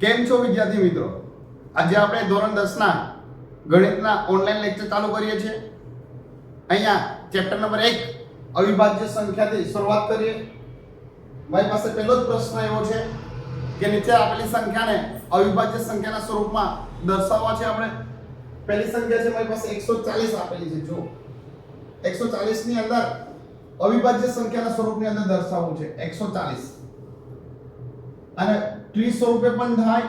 કેમ છો વિદ્યાર્થી મિત્રો? આજે આપણે ધોરણ દસના ગણિતના ઓનલાઈન લેક્ચર ચાલુ કરીએ છીએ. અહીંયા ચેપ્ટર નંબર એક, અવિભાજ્ય સંખ્યાથી શરૂઆત કરીએ. મારી પાસે પહેલો જ પ્રશ્ન એવો છે કે નીચે આપેલી સંખ્યાને અવિભાજ્ય સંખ્યાના સ્વરૂપમાં દર્શાવવા છે આપણે. પહેલી સંખ્યા છે મારી પાસે એકસો ચાલીસ આપેલી છે જો એકસો ચાલીસની અંદર અવિભાજ્ય સંખ્યાના સ્વરૂપની અંદર દર્શાવવું છે, એકસો ચાલીસ. અને ત્રીસ સ્વરૂપે પણ થાય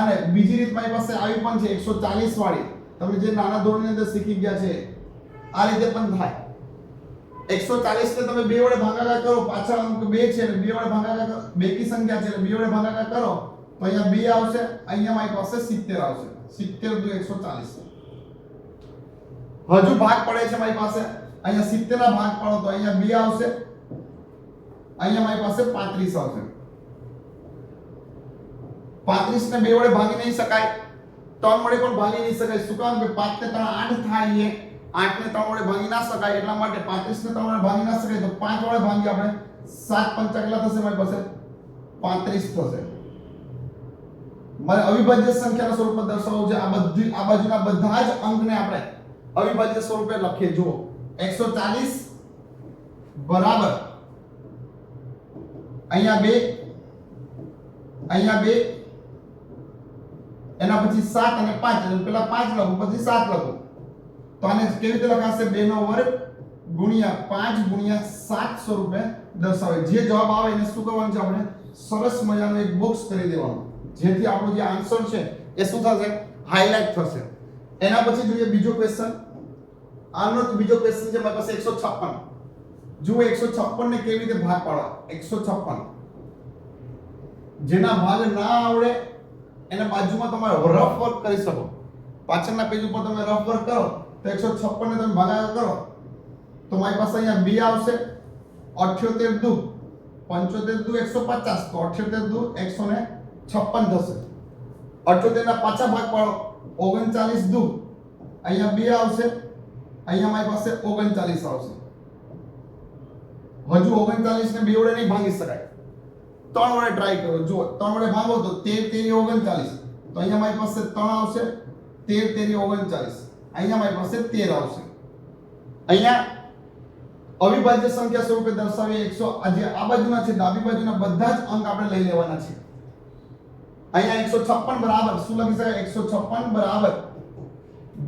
અને બીજી રીત મારી પાસે આવી પણ છે 140 વાળી. તમે જે નાના ધોરણની અંદર શીખી ગયા છે, આ રીતે પણ થાય. 140 ને તમે બે વડે ભાગાકાર કરો, પાછળ અંક બે છે બે વડે ભાગાકાર કરો, બેકી સંખ્યા છે બે વડે ભાગાકાર કરો, તો અહીંયા બે આવશે અહીંયા મારી પાસે 70 આવશે. 70 દુ 140 હજુ ભાગ પડે છે મારી પાસે. અહીંયા 70 ના ભાગ પડો તો અહીંયા બે આવશે. અહીંયા મારી પાસે 35 આવશે. પાંત્રીસ ને બે વડે ભાગી નહીં શકાય, ત્રણ વડે પણ ભાગી નહીં શકાય. શું કામ કે 5 ને ત્રણ આઠ થાય છે? આઠ ને ત્રણ વડે ભાગી ના શકાય, એટલા માટે પાંત્રીસ ને ત્રણ વડે ભાગી ના શકાય તો પાંચ વડે ભાગી આપણે. સાત પંચા કેટલા થશે મારી પાસે? પાંત્રીસ થશે. મારે અવિભાજ્ય સંખ્યાના સ્વરૂપમાં દર્શાવવું છે. આ બધી, આ બાજુના બધા જ અંકને આપણે અવિભાજ્ય સ્વરૂપે લખીએ. જુઓ 140 બરાબર. અહીંયા બે અહીંયા બે એના પછી સાત અને 5 એટલે પેલા પાંચ લખો, પછી સાત લખો. તો આને કેવી રીતે લખાશે? બે નો વર્ગ ગુણ્યા પાંચ ગુણ્યા સાત સ્વરૂપે દર્શાવે. જે જવાબ આવે એને શું કરવાનું છે આપણે? સરસ મજાનું એક બોક્સ કરી દેવાનું. જેથી આપણો જે આન્સર છે, એ શું થશે? હાઇલાઇટ થશે. એના પછી જોઈએ બીજો ક્વેશ્ચન આનો બીજો ક્વેશ્ચન છે, મારી પાસે 156 જુઓ 156 ને કેવી રીતે ભાગ પાડવા? 156 જેના ભાગ ના આવડે એના બાજુમાં તમારે રફ વર્ક કરી શકો. પાછળના પેજ ઉપર તમે રફ વર્ક કરો, તો 156 ને તમે ભાગાકાર કરો. તો મારી પાસે અહીંયા બી આવશે 78 દુ 75 દુ 150 તો 78 દુ 156 થશે. 78 ના પાછા ભાગ પાડો 39 દુ. અહીંયા બી આવશે, અહીંયા મારી પાસે 39 આવશે. હજુ 39 ને બે વડે નહીં ભાંગી શકાય. ત્રણ વડે ટ્રાય કરો. જુઓ ત્રણ વડે ભાગો તો તેર તેરી ઓગણચાલીસ. તો અહીંયા મારી પાસે ત્રણ આવશે, તેર તેરી ઓગણચાલીસ. અહીંયા મારી પાસે તેર આવશે. અહીંયા અવિભાજ્ય સંખ્યા સ્વરૂપે દર્શાવીએ એકસો, આજે આ બાજુના છે, ડાબી બાજુના બધા જ અંક આપણે લઈ લેવાના છે. અહીંયા એકસો છપ્પન બરાબર. શું લખી શકાય? એકસો છપ્પન બરાબર.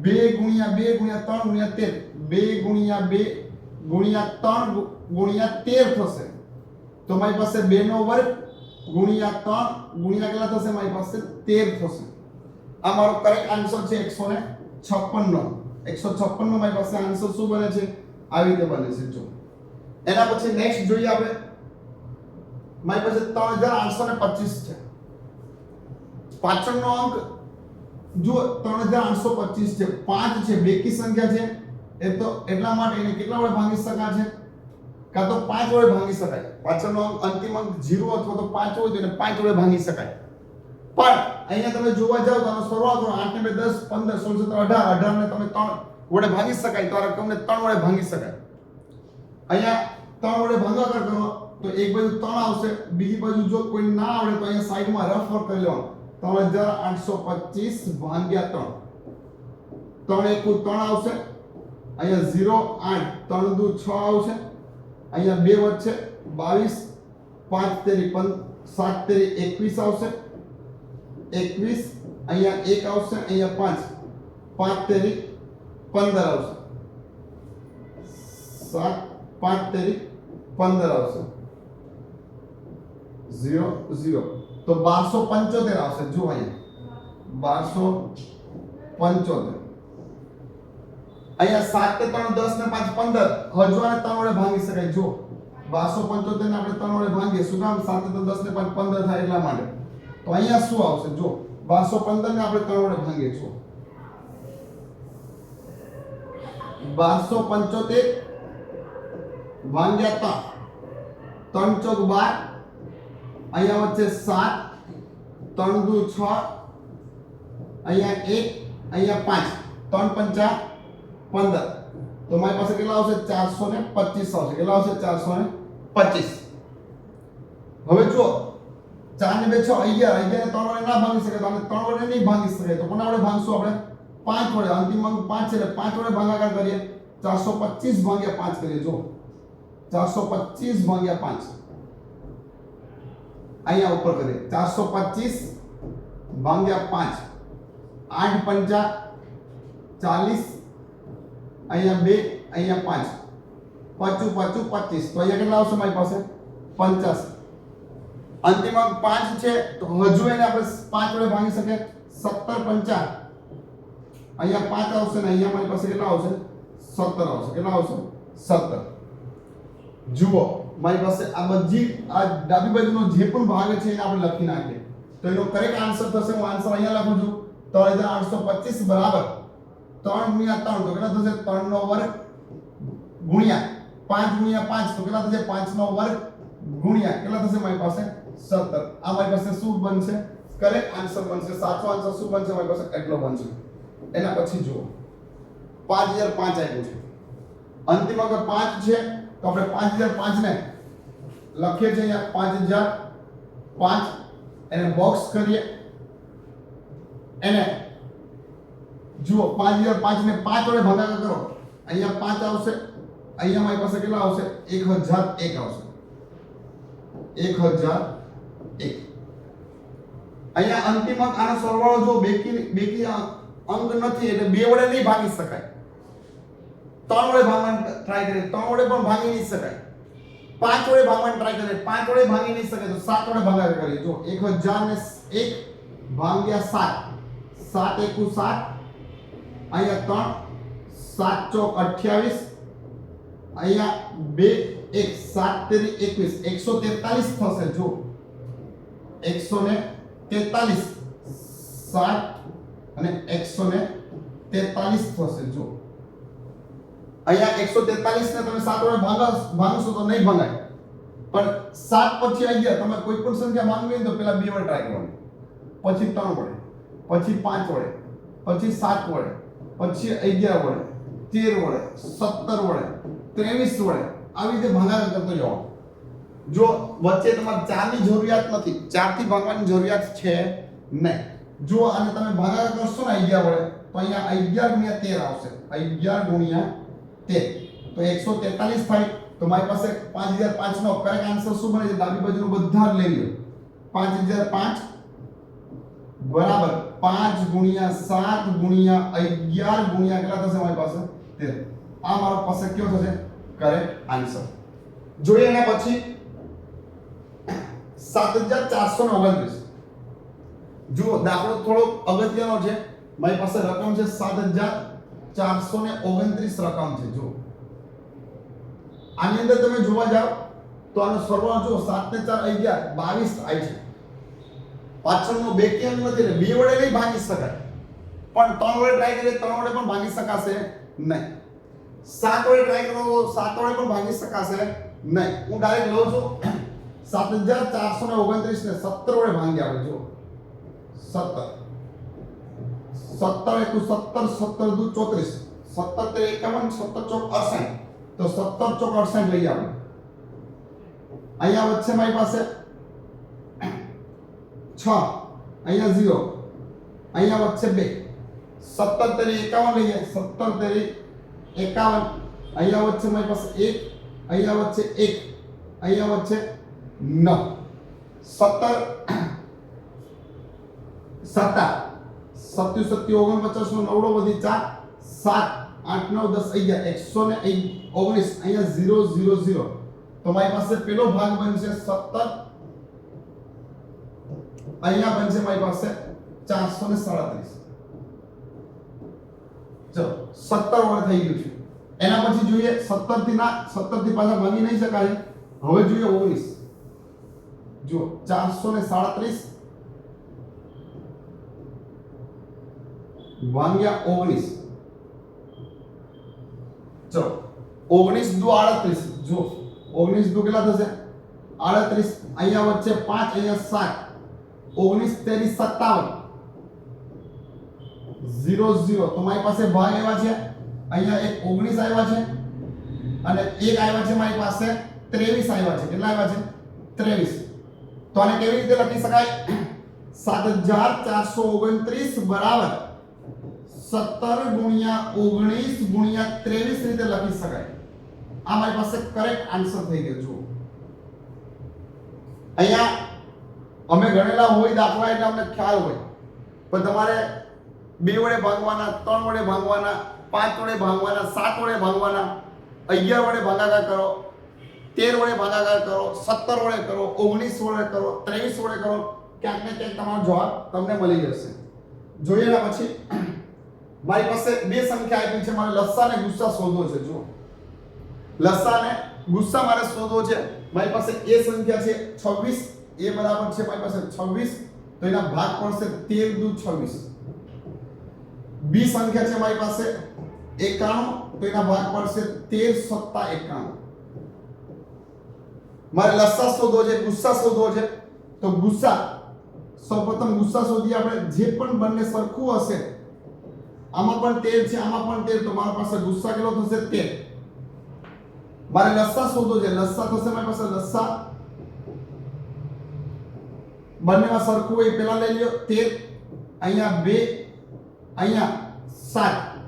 બે ગુણ્યા બે ગુણ્યા ત્રણ ગુણ્યા તેર. બે ગુણ્યા બે ગુણ્યા ત્રણ ગુણ્યા તેર થશે. તો મારી પાસે બે નો વર્ગ ગુણ્યા ત્રણ, ગુણ્યા કેટલા થશે? મારી પાસે તેર થશે. આ મારો કરેક્ટ આન્સર છે એકસો ને છપ્પન નો એકસો છપ્પન નો મારી પાસે આન્સર શું બને છે? આવી રીતે બને છે. જો. એના પછી નેક્સ્ટ જોઈએ આપણે. મારી પાસે ત્રણ હજાર આઠસો ને પચીસ છે. પાછળનો અંક, જુઓ, ત્રણ હજાર આઠસો પચીસ છે. પાંચ છે. બેકી સંખ્યા છે. એ તો એટલા માટે એને કેટલા વડે ભાંગી શકાય છે? કાં તો પાંચ વડે ભાંગી શકાય. પાછળનો અંક અંતિમ અંક 0 અથવા તો પાંચ હોય તો પાંચ વડે ભાંગી શકાય. પણ અહીંયા તમે જોવા જાવ તો આનો 8 ને બે દસ, પંદર, સોળ, સત્તર, અઢાર. અઢાર ને તમે ત્રણ વડે ભાંગી શકાય તો આ રકમને ત્રણ વડે ભાંગી શકાય. અહીંયા ત્રણ વડે ભાગાકાર કરો તો એક બાજુ ત્રણ આવશે, બીજી બાજુ જો કોઈ ના આવડે તો અહીંયા સાઈડમાં રફ વર્ક કરી લેવાનું. 3825 ભાગ્યા 3 3 એકુ ત્રણ આવશે. અહીંયા 0 8 3 દુ છ આવશે. અહીંયા બે વચ્ચે 22 5 તેરી 7 તેરી 21 આવશે 21 અહીંયા 1 આવશે અહીંયા 5 5 તેરી 15 આવશે 7 5 તેરી 15 આવશે 0 0 તો 1275 આવશે જો અહીંયા 1275 અહીંયા સાત 3 10 ને 5 15 હજુ આને 3 વડે ભાંગી શકાય. જો 1275 ને આપણે ત્રણ વડે ભાંગીએ, શું કામ? સાત ને 10 ને 5 15 થાય એટલા માટે. તો અહીંયા શું આવશે? જો 1215 ને આપણે ત્રણ વડે ભાંગીએ છો 1275 ભાંગ્યા 3 3 ચોક બાર. અહીંયા વચ્ચે 7 3 દુ છ. અહીંયા એક, અહીંયા 5 3 પંચા 15 તો મારી પાસે કેટલા આવશે 425 આવશે કેટલા આવશે 425 હવે જુઓ ચાર ને બે છ અગિયાર અગિયાર ત્રણ વડે ના ભાંગી શકે તો આને ત્રણ વડે નહીં ભાંગી શકે તો કોના વડે ભાંગશું આપણે પાંચ વડે અંતિમ અંક પાંચ છે એટલે પાંચ વડે ભાગાકાર કરીએ ચારસો પચીસ ભાગ્યા પાંચ કરીએ જો ચારસો પચીસ ભાગ્યા પાંચ અહીંયા ઉપર કરીએ ચારસો પચીસ ભાગ્યા પાંચ આઠ પંચા ચાલીસ અહીંયા બે, અહીંયા પાંચ. પચું પચું પચીસ તો અહીંયા કેટલા આવશે મારી પાસે? પંચાસ. અંતિમ અંક પાંચ છે, તો હજુ એને આપણે પાંચ વડે ભાંગી શકીએ. સત્તર પંચા. અહીંયા પાંચ આવશે ને અહીંયા મારી પાસે કેટલા આવશે? સત્તર આવશે. કેટલા આવશે? સત્તર. જુઓ, મારી પાસે આ બધી, આ ડાબી બાજુનો જે પણ ભાગ છે એને આપણે લખી નાખીએ. તો એનો કરેક્ટ આન્સર થશે, હું આન્સર અહીંયા લખું છું. ત્રણ હજાર આઠસો પચીસ બરાબર. ત્રણ ગુણ્યા ત્રણ તો કેટલા થશે? ત્રણ નો વર્ગ ગુણ્યા પાંચ ગુણ્યા પાંચ તો કેટલા થશે? પાંચ નો વર્ગ ગુણ્યા કેટલા થશે મારી પાસે? સત્તર. આ મારી પાસે શું બનશે? કરેક્ટ આન્સર બનશે. સાચો આન્સર શું બનશે? મારી પાસે એટલો બનશે. એના પછી જુઓ. પાંચ હજાર પાંચ આવ્યું છે. અંતિમ અગર પાંચ છે, તો આપણે પાંચ હજાર પાંચ ને લખીએ છીએ અહીંયા પાંચ હજાર પાંચ. એને બોક્સ કરીએ. એને જુઓ, પાંચ હજાર પાંચ ને પાંચ વડે ભાગાકાર કરો. અહીંયા પાંચ આવશે અહીંયા મારી પાસે કેટલા આવશે? એક હજાર એક આવશે. એક હજાર એક. અહીંયા અંતિમ અંક આનો સરવાળો જો બેકી બેકી અંક નથી, એટલે બે વડે નહીં ભાગી શકાય. ત્રણ વડે ભાગવાનું ટ્રાય કરીએ, ત્રણ વડે પણ ભાગી નહીં શકાય. પાંચ વડે ભાગવાનું ટ્રાય કરીએ, પાંચ વડે ભાગી નહીં શકાય, તો સાત વડે ભાગાકાર કરીએ. જો એક હજાર ને એક ભાગ્યા સાત. સાત એકુ સાત અહીંયા ત્રણ, સાત ચોક અઠ્યાવીસ, અહીંયા બે, એક, સાત તેરી એકવીસ, એકસો તેતાલીસ થશે જો એકસો ને તેતાલીસ, સાત અને એકસો ને તેતાલીસ થશે જો અહીંયા એકસો તેતાલીસ ને તમે સાત વડે ભાગા ભાગશો તો નહીં ભંગાય. પણ સાત પછી અગિયાર તમે કોઈ પણ સંખ્યા માંગવી તો પેલા બે વડે ટ્રાય કરવાનું. પછી ત્રણ વડે, પછી પાંચ વડે, પછી સાત વડે. પછી અગિયાર વડે, તેર વડે, સત્તર વડે, ત્રેવીસ વડે આવી રીતે ભાગાકાર કરતો જાઓ જો વચ્ચે તમારે ચારની જરૂરિયાત નથી, ચારથી ભાગવાની જરૂરિયાત છે નહીં. જો આને તમે ભાગાકાર કરશો ને અગિયાર વડે, તો અહીંયા અગિયાર ગુણ્યા તેર આવશે. અગિયાર ગુણ્યા તેર. તો એકસો તેતાલીસ થાય. તો મારી પાસે પાંચ હજાર પાંચનો કરેક્ટ આન્સર શું બને છે? ડાબી બાજુનું બધા જ લઈ લો પાંચ હજાર પાંચ બરાબર. પાંચ ગુણ્યા સાત ગુણ્યા અગિયાર ગુણ્યા કેટલા થશે મારી પાસે? તેર. આ મારો પાસે કયો થશે? કરેક્ટ આન્સર જોઈએ એના પછી સાત હજાર ચારસો ને ઓગણત્રીસ. જુઓ, દાખલો થોડો અગત્યનો છે. મારી પાસે રકમ છે સાત હજાર ચારસો ને ઓગણત્રીસ રકમ છે. જુઓ. આની અંદર તમે જોવા જાઓ, તો આનો સરવાળો જુઓ, સાત ને ચાર અગિયાર, બાવીસ થાય છે. પાછળનો બે કેમ નથી ને, બે વડે નહીં ભાગી શકાય. પણ ત્રણ વડે ટ્રાય કરીએ, ત્રણ વડે પણ ભાગી શકાશે નહીં. સાત વડે ટ્રાય કરો તો સાત વડે પણ ભાગી શકાશે નહીં. હું ડાયરેક્ટ લઉં છું સાત હજાર ચારસો ને ઓગણત્રીસ ને સત્તર વડે ભાંગી આવે જો સત્તર. સત્તર એકુ સત્તર સત્તર દુ ચોત્રીસ. સત્તર તે એકાવન, સત્તર ચોક અડસાઠ. તો સત્તર ચોક અડસાઠ લઈ આવે. અહીંયા વચ્ચે મારી પાસે છ. અહીંયા ઝીરો અહીંયા વચ્ચે બે. સત્તર તેરી એકાવન લઈએ. સત્તર તેરી એકાવન. અહીંયા વચ્ચે મારી પાસે એક. અહીંયા વચ્ચે એક. અહીંયા વચ્ચે નવ. સત્તર. સત્તા. સત્યુ સત્યુ ઓગણપચાસ નો નવડો વધી ચાર. સાત. આઠ, નવ, દસ, અગિયાર. એકસો ને ઓગણીસ. અહીંયા ઝીરો ઝીરો ઝીરો તો મારી પાસે પેલો ભાગ બનશે સત્તર. અહીંયા બનશે મારી પાસે ચારસો ને સાડત્રીસ. ચલો, સત્તર વડે થઈ ગયું છે. એના પછી જોઈએ સત્તરથી ના સત્તરથી પાછા ભાગી નહીં શકાય. હવે જોઈએ ઓગણીસ. જો ચારસો ને સાડત્રીસ ભાગ્યા ઓગણીસ. ચલો, ઓગણીસ દુ આડત્રીસ. જો ઓગણીસ દુ કેટલા થશે? આડત્રીસ, અહીંયા વચ્ચે પાંચ, અહીંયા સાત. ઓગણીસ તેરી સત્તાવન. Zero zero. તો મારી પાસે ભાગ આવ્યા છે? અહીંયા એક ઓગણીસ આવ્યા છે અને એક આવ્યા છે મારી પાસે ત્રેવીસ આવ્યા છે. કેટલા આવ્યા છે? ત્રેવીસ. તો આને કેવી રીતે લખી શકાય? સાત હજાર ચારસો ઓગણત્રીસ બરાબર સત્તર ગુણ્યા ઓગણીસ ગુણ્યા ત્રેવીસ રીતે લખી શકાય. આ મારી પાસે કરેક્ટ આન્સર થઈ ગયો. જુઓ. અહીંયા અમે ગણેલા હોય દાખલા એટલે અમને ખ્યાલ હોય. પણ તમારે બે વડે ભાગવાના, ત્રણ વડે ભાગવાના, પાંચ વડે ભાગવાના, સાત વડે ભાગવાના, અગિયાર વડે ભાગાકાર કરો, તેર વડે ભાગાકાર કરો, સત્તર વડે કરો, ઓગણીસ વડે કરો, ત્રેવીસ વડે કરો, ક્યાંક ને ક્યાંક તમારો જવાબ તમને મળી જશે. જોઈએ પછી. મારી પાસે બે સંખ્યા આપી છે. મારે લસ્સા ને ગુસ્સા શોધવો છે. જુઓ. લસ્સા ને ગુસ્સા મારે શોધવો છે. મારી પાસે એ સંખ્યા છે 26 એ બરાબર છે મારી પાસે 26 તો એના ભાગ પડશે 13 દુ 26 બી સંખ્યા છે મારી પાસે 91 તો એના ભાગ પડશે 13 સત્તા 91 મારે લસ્સા શોધવો છે, ગુસ્સા શોધવો છે. તો ગુસ્સા, સૌપ્રથમ ગુસ્સા શોધી આપણે, જે પણ બંને સરખું હશે, આમાં પણ 13 છે, આમાં પણ 13 તો મારા પાસે ગુસ્સા કેટલો થશે? 13 મારે લસ્સા શોધવો છે લસ્સા થશે મારી પાસે લસ્સા બંનેમાં સરખું હોય પેલા લઈ લ્યો, તેર, અહીંયા બે, અહીંયા સાત.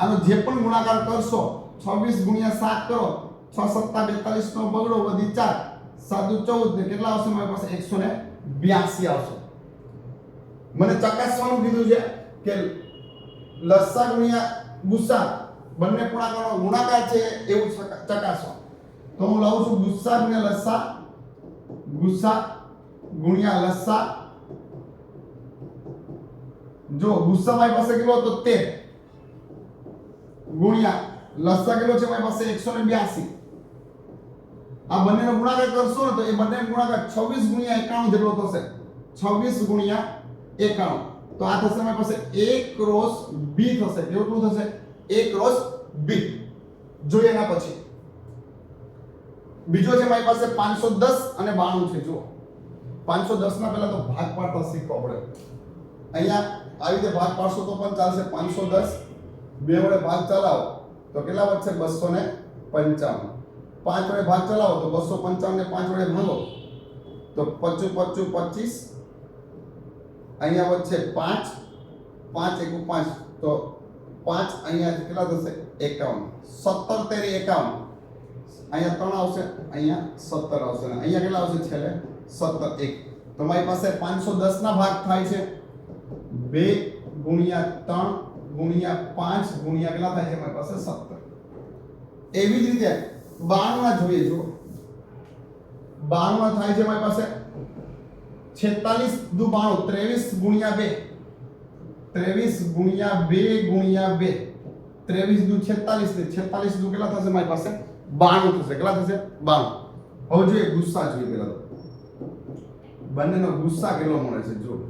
આનો જે પણ ગુણાકાર કરશો 26 ગુણ્યા સાત કરો, છ સત્તા 42 નો બગડો, વધી ચાર સાદુ ચૌદ, ને કેટલા આવશે? મારી પાસે 182 આવશે. મને ચકાસવાનું કીધું છે કે લસ્સા ગુણ્યા ગુસ્સા બંને ગુણાકારનો ગુણાકાર છે એવું ચકા- ચકાસો. તો હું લઉં છું ગુસ્સા ગુણ્યા લસ્સા ગુસ્સા ગુણ્યા લસા. જો ગુસ્સા મારી પાસે કેટલો હતો? 13 ગુણ્યા લસા કેટલો છે મારી પાસે? 182 આ બંનેનો ગુણાકાર કરશો ને તો એ બંને ગુણાકાર 26 ગુણ્યા 91 જેટલો થશે. 26 ગુણ્યા 91 તો આ થશે મારી પાસે a ક્રોસ b થશે. કેટલું થશે? a ક્રોસ b જોઈએ એના પછી. બીજો છે મારી પાસે 510 અને 92 છે. જુઓ. 510 દસના પહેલા તો ભાગ પાડતા શીખવા પડે અહીંયા આવી રીતે ભાગ પાડશો તો પણ ચાલશે 510 બે વડે ભાગ ચલાવો તો કેટલા વધશે? 255 પાંચ વડે ભાગ ચલાવો તો 255 ને પાંચ વડે ભાગો તો પચું પચું પચીસ. અહીંયા વચ્ચે પાંચ. પાંચ એકુ પાંચ તો પાંચ અહીંયા કેટલા થશે? એકાવન. સત્તર તેરી એકાવન. અહીંયા ત્રણ આવશે, અહીંયા સત્તર આવશે. અહીંયા કેટલા આવશે છેલ્લે? સત્તર એક. તમારી પાસે પાંચસો દસ ના ભાગ થાય છે. બે ગુણ્યા ત્રણ ગુણ્યા પાંચ ગુણ્યા કેટલા થાય છે? મારી પાસે સત્તર. એવી જ રીતે બાણું ના જોઈએ જુઓ. બાણમાં થાય છે મારી પાસે છેતાલીસ દુ બાણું, ત્રેવીસ ગુણ્યા બે. ત્રેવીસ ગુણ્યા બે ગુણ્યા બે. ત્રેવીસ દુ છેતાલીસ ને છેતાલીસ દુ કેટલા થશે? મારી પાસે બાણું થશે. કેટલા થશે? બાણું. હવે જોઈએ ગુસ્સા જોઈએ પેલા બંનેનો ગુસ્સા કેટલો મળે છે જો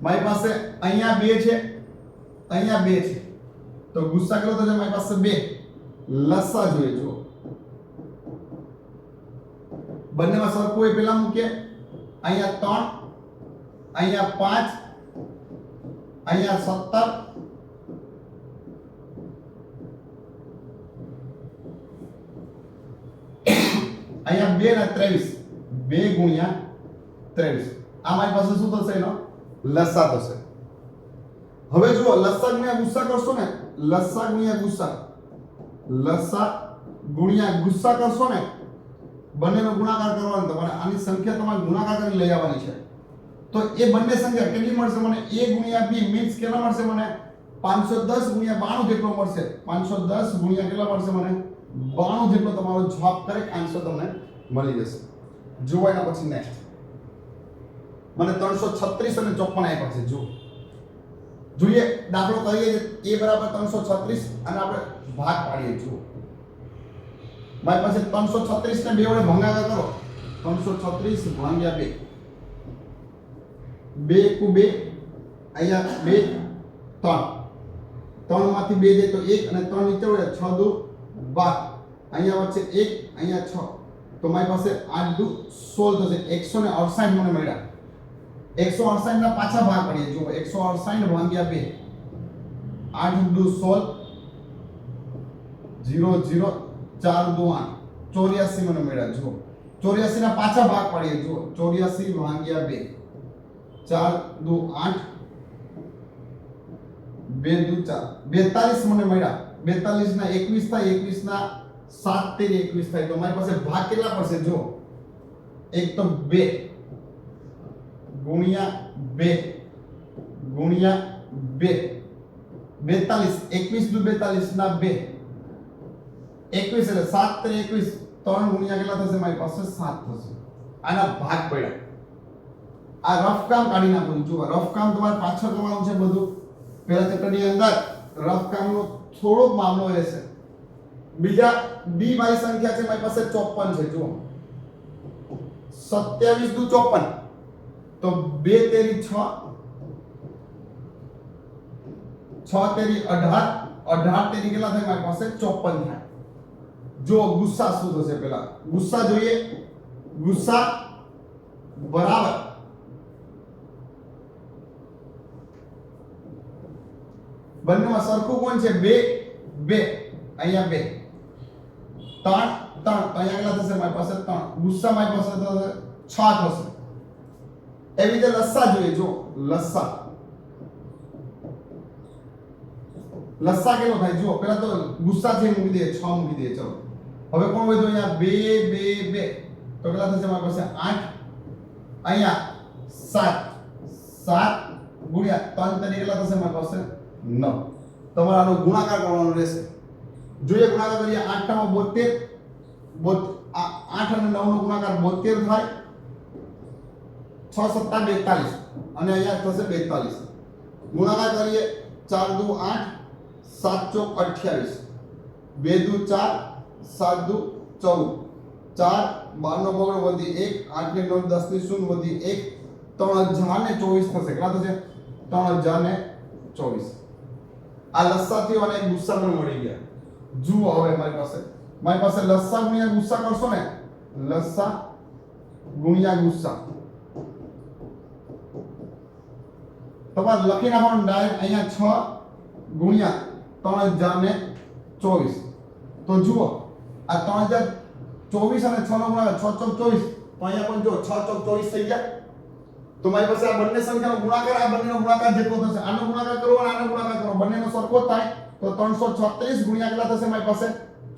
મારી પાસે અહીંયા બે છે, અહીંયા બે છે. તો ગુસ્સા કેટલો થશે? મારી પાસે બે. લસા જોઈએ જો બંનેમાં સરખું હોય પેલા મૂકીએ. અહીંયા ત્રણ, અહીંયા પાંચ, અહીંયા સત્તર. અહીંયા બે ને ત્રેવીસ. બે ગુણ્યા ત્રેવીસ. આ મારી પાસે શું થશે એનો? લસા થશે. હવે જુઓ લસા ગુણ્યા ગુસ્સા કરશો ને લસા ગુણ્યા ગુસ્સા. લસા ગુણ્યા ગુસ્સા કરશો ને, બંનેનો ગુણાકાર કરવાનો તમારે આની સંખ્યા તમારે ગુણાકાર કરી લઈ આવવાની છે. તો એ બંને સંખ્યા કેટલી મળશે મને? a ગુણ્યા b મીન્સ કેટલા મળશે મને? 510 ગુણ્યા 92 જેટલો મળશે. 510 ગુણ્યા કેટલા મળશે મને? 92 જેટલો તમારો જવાબ કરેક્ટ આન્સર તમને મળી જશે. જોવા એના પછી નેક્સ્ટ મને 336 અને 54 આપ્યા છે, જુઓ. જોઈએ, દાખલો કરીએ એ બરાબર 336 અને આપણે ભાગ પાડીએ જો મારી પાસે 336 ને બે વડે ભંગાકાર કરો. 336 ભાગ્યા બે. બે કુ બે, અહીંયા બે, ત્રણ. ત્રણમાંથી બે જાય તો એક અને ત્રણ નીચે વડે છ દુ બાર. અહીંયા વચ્ચે એક, અહીંયા છ. તો મારી પાસે આઠ દુ સોળ થશે. એકસો ને અડસાઠ મને મળ્યા. એકસો અડસાઠ ના પાછા ભાગ પાડીએ જુઓ, એકસો અડસાઠ ભાગ્યા બે. આઠ દુ સોળ જીરો જીરો ચાર દુ આઠ. ચોર્યાસી મને મળ્યા, જુઓ. ચોર્યાસી ના પાછા ભાગ પાડીએ, જુઓ. ચોર્યાસી ભાગ્યા બે. ચાર દુ આઠ. બે દુ ચાર. બેતાલીસ મને મળ્યા. બેતાલીસ ના એકવીસ થાય, એકવીસ ના સાત તેર એકવીસ થાય. તો મારી પાસે ભાગ કેટલા પડશે જો એક તો બે. ગુણ્યા બે. ગુણ્યા બે. બેતાલીસ. એકવીસ દુ બેતાલીસ ના બે. એકવીસ એટલે સાત ત્રણ એકવીસ. ત્રણ ગુણ્યા કેટલા થશે? મારી પાસે સાત થશે. આના ભાગ પડ્યા. આ રફ કામ કાઢી નાખું જુઓ રફ કામ તમારે પાછળ કરવાનું છે બધું. પહેલા ચેપ્ટરની અંદર રફ કામનો થોડોક મામલો રહેશે બીજા બી મારી સંખ્યા છે, મારી પાસે 54 છે. જુઓ. 27 દુ 54 તો 2 તેરી 6 6 તેરી 18 18 તેરી કેટલા થાય મારી પાસે 54 થાય જો ગુસ્સા શું થશે પેલા ગુસ્સા જોઈએ ગુસ્સા બરાબર બંનેમાં સરખું કોણ છે બે બે અહીંયા બે ત્રણ ત્રણ તો અહીંયા કેટલા થશે મારી પાસે ત્રણ ગુસ્સા મારી પાસે થશે છ થશે એવી રીતે લસ્સા જોઈએ, જો, લસ્સા. લસ્સા કેનો થાય? જુઓ પેલા તો ગુસ્સા છે મૂકી દે છ મૂકી દે ચલો. હવે કોણ વધ્યું અહીંયા? બે બે બે. તો પેલા થશે મારી પાસે આઠ. અહીંયા સાત. સાત ગુણ્યા ત્રણ તરીકે કેટલા થશે મારી પાસે? નવ. તમારે આનો ગુણાકાર કરવાનો રહેશે. જોઈએ ગુણાકાર કરીએ આઠમાં બોતેર. બોત આ આઠ અને નવ નો ગુણાકાર બોતેર થાય. છ સત્તા બેતાલીસ અને અહીંયા થશે બેતાલીસ. ગુણાકાર કરીએ, ચાર દુ આઠ, સાત ચોક અઠ્યાવીસ. બે દુ ચાર, સાત દુ ચૌદ. ચાર બારનો બગડો વધી એક, આઠ ને નવ, દસની શૂન્ય વધી એક, ત્રણ હજાર ને ચોવીસ થશે. કેટલા થશે? ત્રણ હજાર ને ચોવીસ. આ લસ્સાથી અને ગુસ્સા પણ મળી ગયા. જુઓ હવે મારી પાસે. મારી પાસે લસ્સા ગુણ્યા ગુસ્સા કરશો ને? લસ્સા ગુણ્યા ગુસ્સા. તમારે લખી નાખવાનું ડાયરેક્ટ અહીંયા છ ગુણ્યા ત્રણ હજાર ને ચોવીસ. તો જુઓ, આ ત્રણ હજાર ચોવીસ અને છ નો ગુણાકાર છ ચોક ચોવીસ, તો અહીંયા પણ જો છ ચોક ચોવીસ થઈ ગયા. તો મારી પાસે આ બંને સંખ્યાનો ગુણાકાર, આ બંનેનો ગુણાકાર જેટલો થશે. આનો ગુણાકાર કરો અને આનો ગુણાકાર કરો. બંનેનો સરખો થાય. તો 336 ગુણ્યા કેટલા થશે મારી પાસે?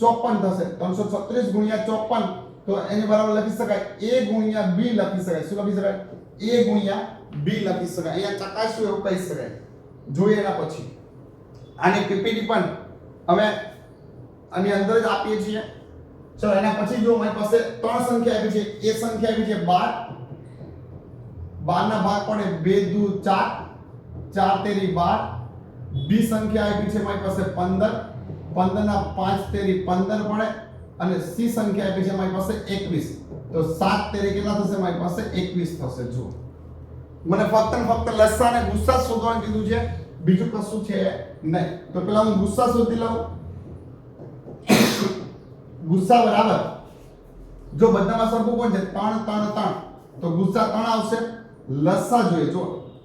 54 થશે. 336 ગુણ્યા 54 તો એની બરાબર લખી શકાય. a ગુણ્યા b લખી શકાય. શું લખી શકાય? A ગુણ્યા બી લખી શકાય. અહીંયા ચકાસ્યું એવું કહી શકાય. જોઈએ એના પછી. આની પીપીટી પણ અમે આની અંદર જ આપીએ છીએ. ચલો, એના પછી જો મારી પાસે ત્રણ સંખ્યા આપી છે. એ સંખ્યા આપી છે 12 બાર. ના ભાગ પડે બે, દુ, ચાર. ચાર તેરી બાર. બી સંખ્યા આપી છે મારી પાસે પંદર. પંદર ના પાંચ તેરી પંદર પડે. અને સી સંખ્યા આપી છે મારી પાસે એકવીસ. તો સાત તેરી કેટલા થશે મારી પાસે, એકવીસ થશે જો મને ફક્ત ને ફક્ત લસ્સા અને ગુસ્સા શોધવાનું કીધું છે. બીજું કશું છે નહીં. તો પેલા હું ગુસ્સા શોધી લઉં. ગુસ્સા બરાબર. જો બધામાં સરખું કોણ છે? ત્રણ ત્રણ ત્રણ. તો ગુસ્સા ત્રણ આવશે. લસ્સા જોઈએ જો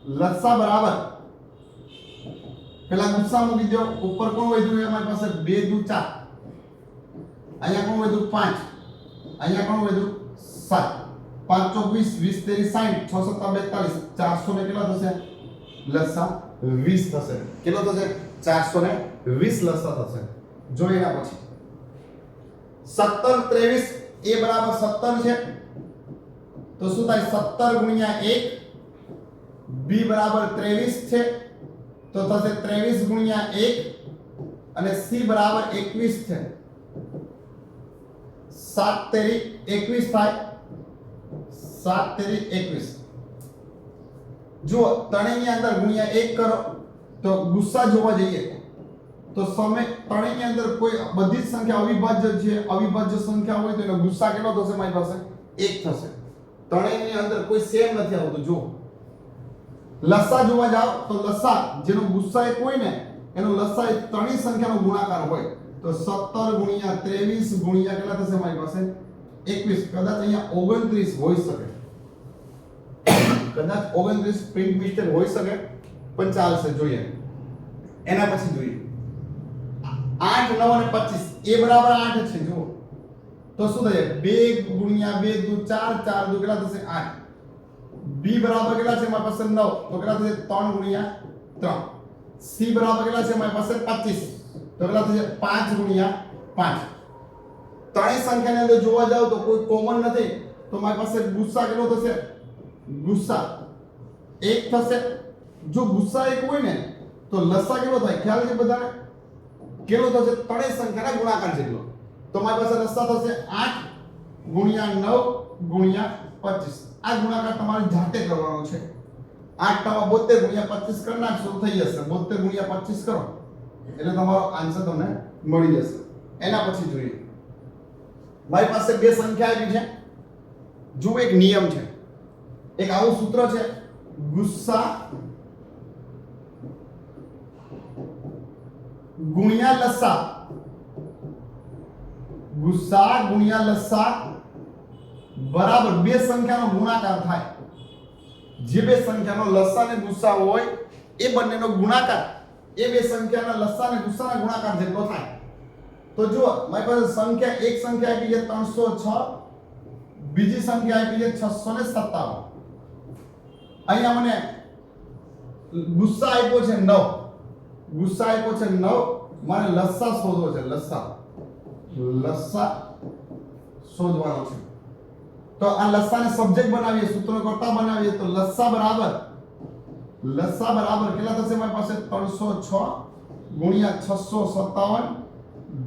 લસ્સા બરાબર. પેલા ગુસ્સા મૂકી દો. ઉપર કોણ વધ્યું? છે અમારી પાસે બે દુ ચાર. અહીંયા કોણ વધ્યું? પાંચ. અહીંયા કોણ વધ્યું? સાત, પાંચ, ચોવીસ, વીસ તેરી સાઠ છ, સત્તા, બેતાલીસ, ચારસો ને કેટલા થશે? લસા વીસ થશે. કેટલો થશે? ચારસો ને વીસ લસા થશે. જોઈ એના પછી. સત્તર, ત્રેવીસ, એ બરાબર સત્તર છે. તો શું થાય? સત્તર ગુણ્યા એક, બી બરાબર ત્રેવીસ છે. તો થશે ત્રેવીસ ગુણ્યા એક, અને સી બરાબર એકવીસ છે. સાત તેરી એકવીસ થાય. સાત તેરી એકવીસ. જો ત્રણેયની અંદર ગુણ્યા એક કરો, તો ગુસ્સા જોવા જઈએ. તો સમય ત્રણેયની અંદર કોઈ બધી જ સંખ્યા અવિભાજ્ય છે, અવિભાજ્ય સંખ્યા હોય તો એનો ગુસ્સા કેટલો થશે મારી પાસે? એક થશે. ત્રણેયની અંદર કોઈ સેમ નથી આવતું. જો લસા જોવા જાવ તો લસા, જેનો ગુસ્સા એક હોય ને, એનો લસા એ ત્રણેય સંખ્યાનો ગુણાકાર હોય. તો 17 ગુણ્યા 23 ગુણ્યા કેટલા થશે મારી પાસે? 21 કદાચ અહીંયા 29 હોઈ શકે. કદાચ 29 પ્રિન્ટ મિસ્ટેક હોઈ શકે, પણ ચાલશે, જોઈએ. એના પછી જોઈએ. 8 9 અને 25 એ બરાબર આઠ છે, જુઓ. તો શું થશે? બે ગુણ્યા બે દુ ચાર ચાર દુ કેટલા થશે? આઠ. બી બરાબર કેટલા છે? મારી પાસે નવ. તો કેટલા થશે? ત્રણ ગુણ્યા ત્રણ. સી બરાબર કેટલા છે? મારી પાસે પચીસ. તો કેટલા થશે? પાંચ ગુણ્યા પાંચ. ત્રણેય સંખ્યાની અંદર જોવા જાવ તો કોઈ કોમન નથી. તો મારી પાસે ગુસ્સા કેટલો થશે? ગુસ્સા. એક થશે. જો ગુસ્સા એક હોય ને, તો લસા કેટલો થાય? ખ્યાલ છે બધાને? કેટલો થશે? ત્રણેય સંખ્યાના ગુણાકાર જેટલો. તો મારી પાસે લસા થશે આઠ ગુણ્યા નવ ગુણ્યા પચીસ. આ ગુણાકાર તમારે જાતે કરવાનો છે. આઠ ટકા બોતેર ગુણ્યા પચીસ કરી નાખશો થઈ જશે. બોતેર ગુણ્યા પચીસ કરો. એટલે તમારો આન્સર તમને મળી જશે. એના પછી જોઈએ. મારી પાસે બે સંખ્યા આવી છે. જુઓ એક નિયમ છે. એક આવું સૂત્ર છે, ગુસ્સા ગુણ્યા લસ્સા ગુસ્સા ગુણ્યા લસ્સા બરાબર બે સંખ્યાનો ગુણાકાર થાય. જે બે સંખ્યાનો લસા અને ગુસ્સા હોય, એ બંનેનો ગુણાકાર. એ બે સંખ્યાના લસા અને ગુસ્સાના ગુણાકાર જેટલો થાય. તો જુઓ, મારી પાસે સંખ્યા એક સંખ્યા આપી છે ત્રણસો છ, બીજી સંખ્યા આપી છે છસો ને સત્તાવન. અહીંયા મને ગુસ્સા આપ્યો છે નવ. ગુસ્સા આપ્યો છે નવ. મારે લસ્સા શોધવો છે, લસ્સા. લસ્સા શોધવાનો છે. તો આ લસ્સાને સબ્જેક્ટ બનાવીએ સૂત્રો કરતા બનાવીએ, તો લસ્સા બરાબર. લસ્સા બરાબર કેટલા થશે મારી પાસે? ત્રણસો છ ગુણ્યા છસો સત્તાવન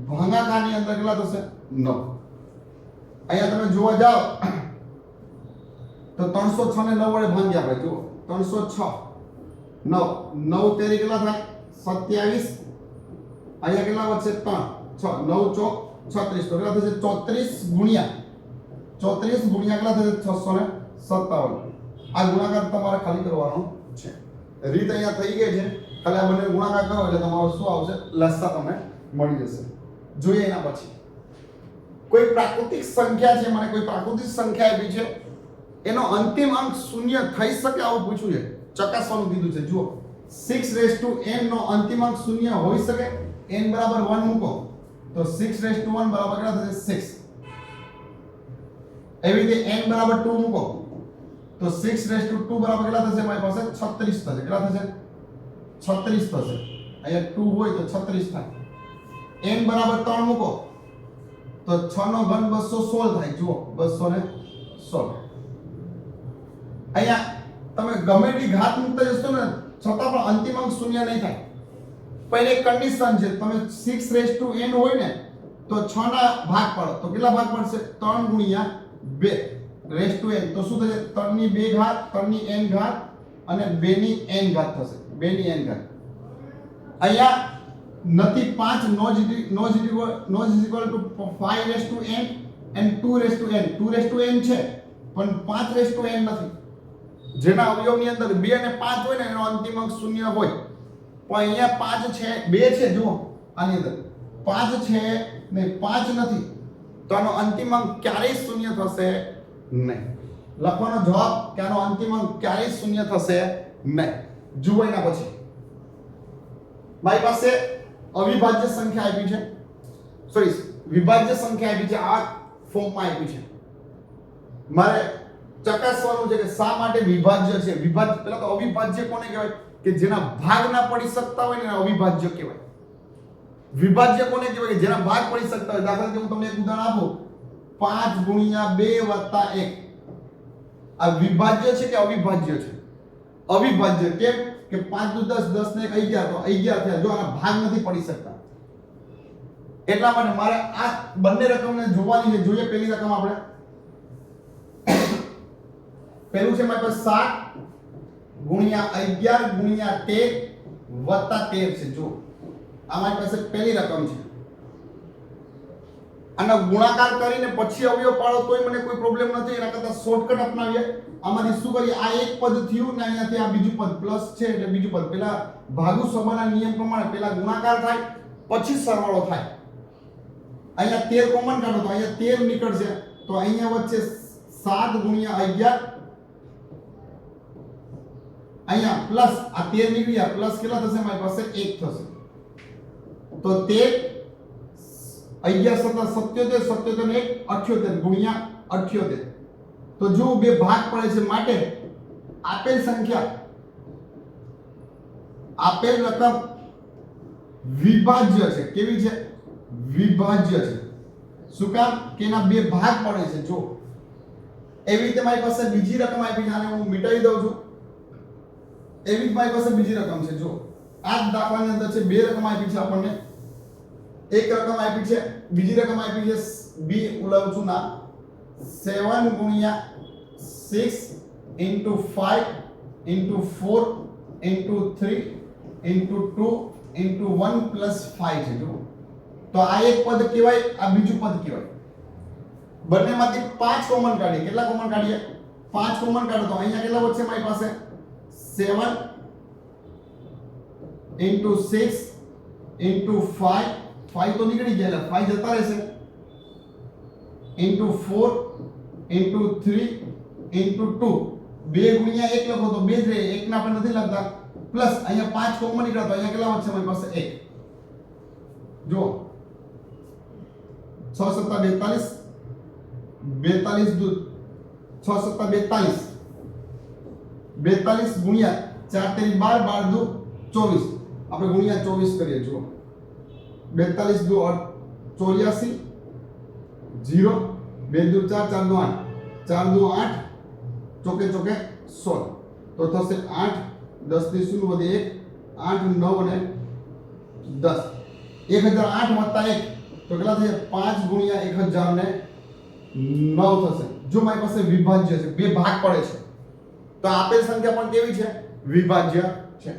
ભાગાકારની અંદર કેટલા થશે? નવ. અહીંયા તમે જોવા જાઓ. તો ત્રણસો છ ને નવ વડે ભાંગી આપણે જુઓ. ત્રણસો છ. નવ. નવ તેરી કેટલા થાય? સત્યાવીસ. અહીંયા કેટલા વધશે? ત્રણ. છ. નવ ચોક છત્રીસ. તો કેટલા થશે? ચોત્રીસ ગુણ્યા. ચોત્રીસ ગુણ્યા કેટલા થશે? છસો ને સત્તાવન. આ ગુણાકાર તમારે ખાલી કરવાનો છે. રીત અહીંયા થઈ ગઈ છે. ખાલી આ બંને ગુણાકાર કરો એટલે તમારો શું આવશે? લસ્સા તમને મળી જશે. જોઈએ એના પછી. કોઈ પ્રાકૃતિક સંખ્યા છે? મને કોઈ પ્રાકૃતિક સંખ્યા આપી છે? એનો અંતિમ અંક શૂન્ય થઈ શકે આવું પૂછ્યું છે. ચકાસવાનું કીધું છે. જુઓ. સિક્સ રેસ ટુ એન નો અંતિમ અંક શૂન્ય હોઈ શકે. એન બરાબર વન મૂકો. તો સિક્સ રેસ ટુ વન બરાબર કેટલા થશે? સિક્સ એવી રીતે એન બરાબર ટુ મૂકો. તો સિક્સ રેસ ટુ ટુ બરાબર કેટલા થશે? મારી પાસે 36 થશે. કેટલા થશે? 36 થશે. અહીંયા ટુ હોય તો 36 થાય. એન બરાબર ત્રણ મૂકો. તો છ નો ઘન 216 થાય. જુઓ. 216 અહીંયા તમે ગમે તે ઘાત મૂકતા જશો ને, છતાં પણ અંતિમ અંક શૂન્ય નહીં થાય. એક કન્ડિશન છે, તમે સિક્સ રેસ ટુ એન હોય ને, તો છ ના ભાગ પડો. તો કેટલા ભાગ પડશે? ત્રણ ગુણ્યા બે. રેસ ટુ એન તો શું થશે? ત્રણની બે ઘાત, ત્રણની એન ઘાત, અને બેની એન ઘાત થશે. બેની એન ઘાત. અહીંયા નથી પાંચ નો નો નો equal to five raise to N and two raise to N two raise to N છે, પણ પાંચ રેસ ટુ એન નથી. જેના અવયવની અંદર બે અને પાંચ હોય ને, એનો અંતિમ અંક શૂન્ય હોય. પણ અહીંયા પાંચ છે, બે છે, જુઓ, આની અંદર. પાંચ છે ને પાંચ નથી, તો આનો અંતિમ અંક ક્યારેય શૂન્ય થશે નહીં. લખવાનો જવાબ કે આનો અંતિમ અંક ક્યારેય શૂન્ય થશે નહીં. જુઓ એના પછી. મારી પાસે અવિભાજ્ય સંખ્યા આપી છે. સોરી વિભાજ્ય સંખ્યા આપી છે આ ફોર્મમાં આપી છે. મારે ચકાસવાનું છે કે શા માટે વિભાજ્ય છે? વિભાજ્ય, પેલા તો અવિભાજ્ય કોને કહેવાય? કે જેના ભાગ ના પડી શકતા હોય ને અવિભાજ્ય કહેવાય. વિભાજ્ય કોને કહેવાય? કે જેના ભાગ પડી શકતા હોય. દાખલા તરીકે હું તમને એક ઉદાહરણ આપું. પાંચ ગુણ્યા બે વત્તા એક. આ વિભાજ્ય છે કે અવિભાજ્ય છે? અવિભાજ્ય કેમ? કે પાંચ દુ દસ દસ ને એક અગિયાર તો અગિયાર થયા. જો આના ભાગ નથી પડી શકતા. એટલા માટે મારે આ બંને રકમને જોવાની છે. જોઈએ પેલી રકમ આપણે. પેલું છે મારી પાસે સાત ગુણ્યા અગિયાર ગુણ્યા તેર વત્તા તેર છે જો આ મારી પાસે પહેલી રકમ છે. આનો ગુણાકાર કરીને પછી અવયવ પાડો તોય મને કોઈ પ્રોબ્લેમ નથી, એના કરતા શોર્ટકટ અપનાવીએ. આમાંથી શું કરીએ? આ એક પદ થયું ને અહીંયાથી આ બીજું પદ પ્લસ છે, એટલે બીજું પદ. પેલા ભાગુ સમાના નિયમ પ્રમાણે પેલા ગુણાકાર થાય, પછી સરવાળો થાય. અહીંયા તેર કોમન કાઢો તો અહીંયા તેર નીકળશે. તો અહીંયા વચ્ચે સાત ગુણ્યા અગિયાર અહીંયા પ્લસ આ તેર નીકળ્યા પ્લસ કેટલા થશે? મારી પાસે એક થશે. તો તેર અગિયાર સત્તા સત્યોતેર સત્યોતેર એક, અઠ્યોતેર ગુણ્યા અઠ્યોતેર. તો જો બે ભાગ પડે છે માટે આપેલ સંખ્યા આપેલ રકમ વિભાજ્ય છે. કેવી છે? વિભાજ્ય છે. શું કામ? કે એના બે ભાગ પડે છે. જો એવી રીતે મારી પાસે બીજી રકમ આપી છે, આને હું મિટાવી દઉં છું. એવી જ મારી પાસે બીજી રકમ છે જો આ જ દાખલાની અંદર છે, બે રકમ આપી છે આપણને. એક રકમ આપી છે, બીજી રકમ આપી છે બી ઉલાવું છું ના. સેવન ગુણ્યા six into five into four into three into two into one plus five છે, જુઓ. તો આ એક પદ કહેવાય, આ બીજું પદ કહેવાય. બંનેમાંથી પાંચ કોમન કાઢીએ. કેટલા કોમન કાઢીએ? પાંચ કોમન કાઢો તો અહીંયા કેટલા વધશે મારી પાસે? Seven into six into five five તો નીકળી ગયા એટલે ફાઈવ જતા રહેશે into four into three into two બે ગુણ્યા એક લખો તો બે જ રહે એક ના આપણે નથી લખતા પ્લસ અહીંયા પાંચ કોમન નીકળ્યા તો અહીંયા કેટલા વધશે મારી પાસે એક જો છ સત્તા બેતાલીસ બેતાલીસ દુ છ સત્તા બેતાલીસ બેતાલીસ ગુણ્યા ચાર તેરી બાર બાર દુ ચોવીસ. આપણે ગુણ્યા ચોવીસ કરીએ, જુઓ. બેતાલીસ દુ ચોર્યાસી જીરો બે દુ ચાર ચાર દુ આઠ. ચાર દુ આઠ, ચોકે ચોકે સોળ. તો થશે આઠ દસથી શૂન્ય વધે એક, આઠ, નવ અને દસ. એક હજાર આઠ વત્તા એક. તો કેટલા થશે? પાંચ ગુણ્યા એક હજાર ને નવ થશે. જો મારી પાસે વિભાજ્ય છે, બે ભાગ પડે છે. તો આપેલ સંખ્યા પણ કેવી છે? વિભાજ્ય છે.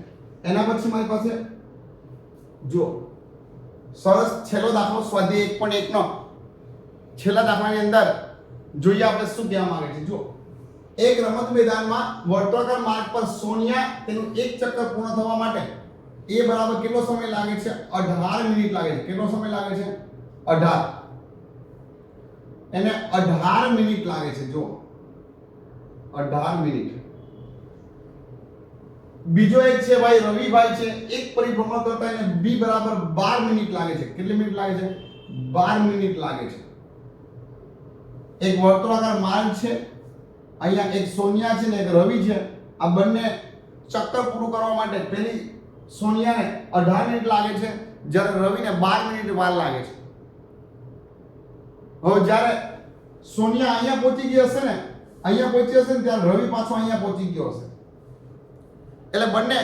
એના પછી મારી પાસે જો સરસ છેલ્લો દાખલો, સ્વાધ્યાય એક પણ એકનો. છેલ્લા દાખલાની અંદર જોઈએ આપણે શું કહેવા માંગે છે. જો એક રમત મેદાનમાં વર્તુળાકાર માર્ગ પર સોનિયા તેનું એક ચક્કર પૂર્ણ થવા માટે એ બરાબર કેટલો સમય લાગે છે? 18 મિનિટ લાગે છે. કેટલો સમય લાગે છે? 18 એને 18 મિનિટ લાગે છે. જો 18 મિનિટ. બીજો એક છે ભાઈ રવિભાઈ છે, એક પરિભ્રમણ કરતા એને બી બરાબર 12 મિનિટ લાગે છે. કેટલી મિનિટ લાગે છે? 12 મિનિટ લાગે છે. એક વર્તુળાકાર માર્ગ છે, અહીંયા એક સોનિયા છે ને એક રવિ છે. આ બંને ચક્કર પૂરું કરવા માટે પેલી સોનિયાને 18 મિનિટ લાગે છે, જ્યારે રવિને 12 મિનિટ વાર લાગે છે. હવે જ્યારે સોનિયા અહીંયા પહોંચી ગઈ હશે ને, અહીંયા પહોંચી હશે ને, ત્યારે રવિ પાછો અહીંયા પહોંચી ગયો હશે. એટલે બંને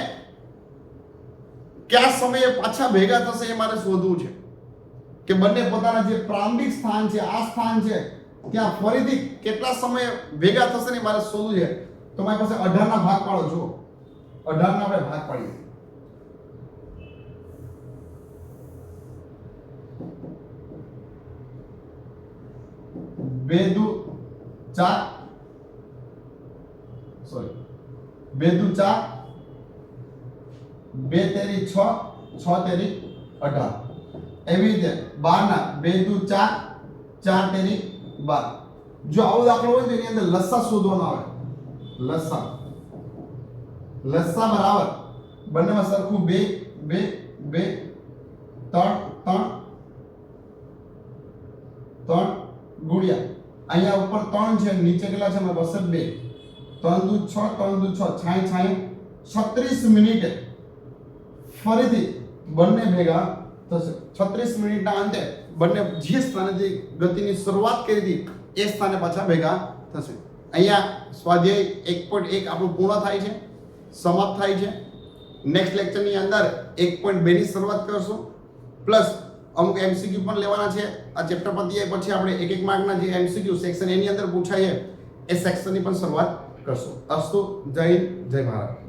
કયા સમયે પાછા ભેગા થશે એ મારે શોધવું છે. કે બંને પોતાના જે પ્રારંભિક સ્થાન છે, આ સ્થાન છે, ત્યાં ફરીથી કેટલા સમય ભેગા થશે ને મારે શોધવું છે. તો પાસે 18 ના ભાગ પાડો જુઓ. 18 ના આપણે ભાગ પાડીએ. બે દુ ચાર. સોરી બે દુ ચાર. બે તેરી છ છ તેરી અઢાર એવી રીતે બારના બે દુ ચાર ચાર તેરી બાર જો આવો દાખલો હોય તો એની અંદર લસ્સા શોધવાનો આવે લસ્સા લસ્સા બરાબર બંનેમાં સરખું બે બે બે ત્રણ ત્રણ ત્રણ ગુણ્યા અહીંયા ઉપર ત્રણ છે નીચે કેટલા છે મારી પાસે બે ત્રણ દુ છ ત્રણ દુ છ છાઈ છાઈ છત્રીસ મિનિટે ફરીથી બંને ભેગા થશે. છત્રીસ મિનિટના અંતે બંને જે સ્થાનેથી ગતિની શરૂઆત કરી હતી, એ સ્થાને પાછા ભેગા થશે. અહીંયા સ્વાધ્યાય એક પોઈન્ટ એક આપણું પૂર્ણ થાય છે, સમાપ્ત થાય છે. નેક્સ્ટ લેક્ચરની અંદર એક પોઈન્ટ બેની શરૂઆત કરશું. પ્લસ અમુક એમસીક્યુ પણ લેવાના છે. આ ચેપ્ટર પતી પછી આપણે એક એક માર્કના જે એમસીક્યુ સેક્શન એની અંદર પૂછાય એ સેક્શનની પણ શરૂઆત કરશું. અસ્તુ, જય હિન્દ, જય ભારત.